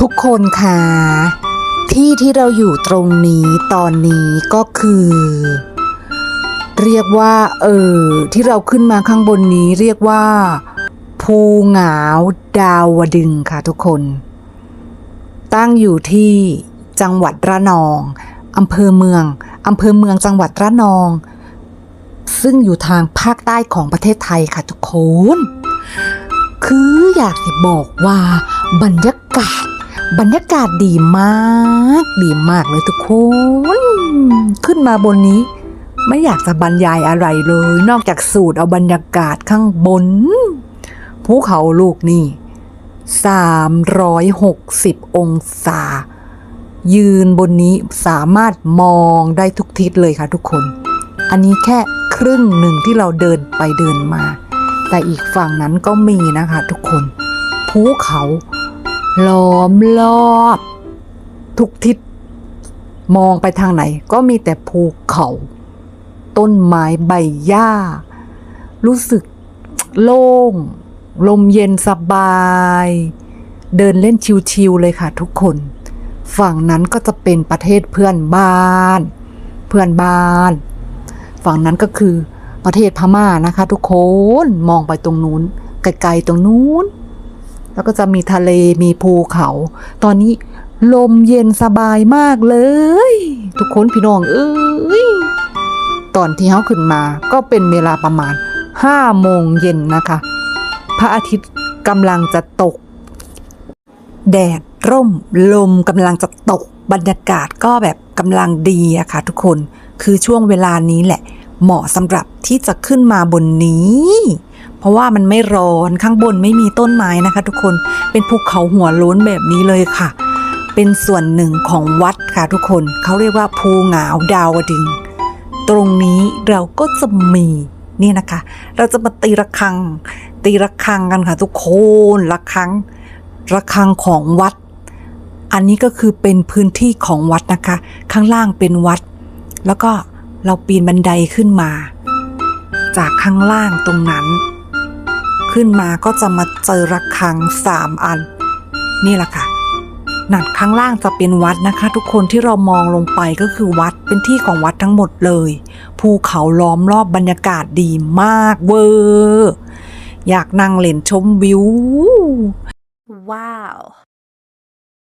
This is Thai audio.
ทุกคนค่ะที่ที่เราอยู่ตรงนี้ตอนนี้ก็คือ เรียกว่าเออที่เราขึ้นมาข้างบนนี้เรียกว่า ภูหงาวดาวดึงค่ะทุกคน ตั้งอยู่ที่จังหวัดระนองอำเภอเมืองอำเภอเมืองจังหวัดระนอง ซึ่งอยู่ทางภาคใต้ของประเทศไทยค่ะทุกคน คืออยากจะบอกว่าบรรยากาศ บรรยากาศดีมาก ดีมากเลยทุกคน ขึ้นมาบนนี้ ไม่อยากจะบรรยายอะไรเลย นอกจากสูดเอาบรรยากาศข้างบนภูเขาลูกนี่ 360 องศา ยืนบนนี้สามารถมองได้ทุกทิศเลยค่ะทุกคน อันนี้แค่ครึ่งหนึ่งที่เราเดินไปเดินมา แต่อีกฝั่งนั้นก็มีนะคะทุกคนภูเขา ล้อมรอบ ทุกทิศ มองไปทางไหน ก็มีแต่ภูเขา ต้นไม้ใบหญ้า รู้สึกโล่ง ลมเย็นสบาย เดินเล่นชิวๆเลยค่ะทุกคน ฝั่งนั้นก็จะเป็นประเทศเพื่อนบ้าน เพื่อนบ้าน ฝั่งนั้นก็คือประเทศพม่านะคะ ทุกคน มองไปตรงนู้น ไกลๆตรงนู้น แล้วก็จะมีทะเลมีภูเขา ตอนนี้ลมเย็นสบายมากเลย ทุกคนพี่น้องเอ้ยตอนที่เขาขึ้นมาก็เป็นเวลาประมาณห้าโมงเย็นนะคะ พระอาทิตย์กำลังจะตก แดดร่มลมกำลังจะตกบรรยากาศก็แบบกำลังดีอะค่ะทุกคนคือช่วงเวลานี้แหละ เหมาะสำหรับที่จะขึ้นมาบนนี้ เพราะว่ามันไม่ร้อนข้างบนไม่มีต้นไม้นะคะ ทุกคนเป็นภูเขาหัวโล้นแบบนี้เลยค่ะ เป็นส่วนหนึ่งของวัดค่ะทุกคนเขาเรียกว่าภูหงาวดาวดึง ตรงนี้เราก็จะมีนี่นะคะ เราจะมาตีระฆัง ตีระฆังกันค่ะ ทุกคนระฆังระฆังของวัด อันนี้ก็คือเป็นพื้นที่ของวัดนะคะ ข้างล่างเป็นวัด แล้วก็เราปีนบันไดขึ้นมา จากข้างล่างตรงนั้น ขึ้นมาก็จะมาเจอระฆังสามอัน นี่แหละค่ะหนักข้างล่างจะเป็นวัดนะคะ ทุกคนที่เรามองลงไปก็คือวัดเป็นที่ของวัดทั้งหมดเลย ภูเขาล้อมรอบบรรยากาศดีมากเวอร์อยากนั่งเล่นชมวิว ว้าว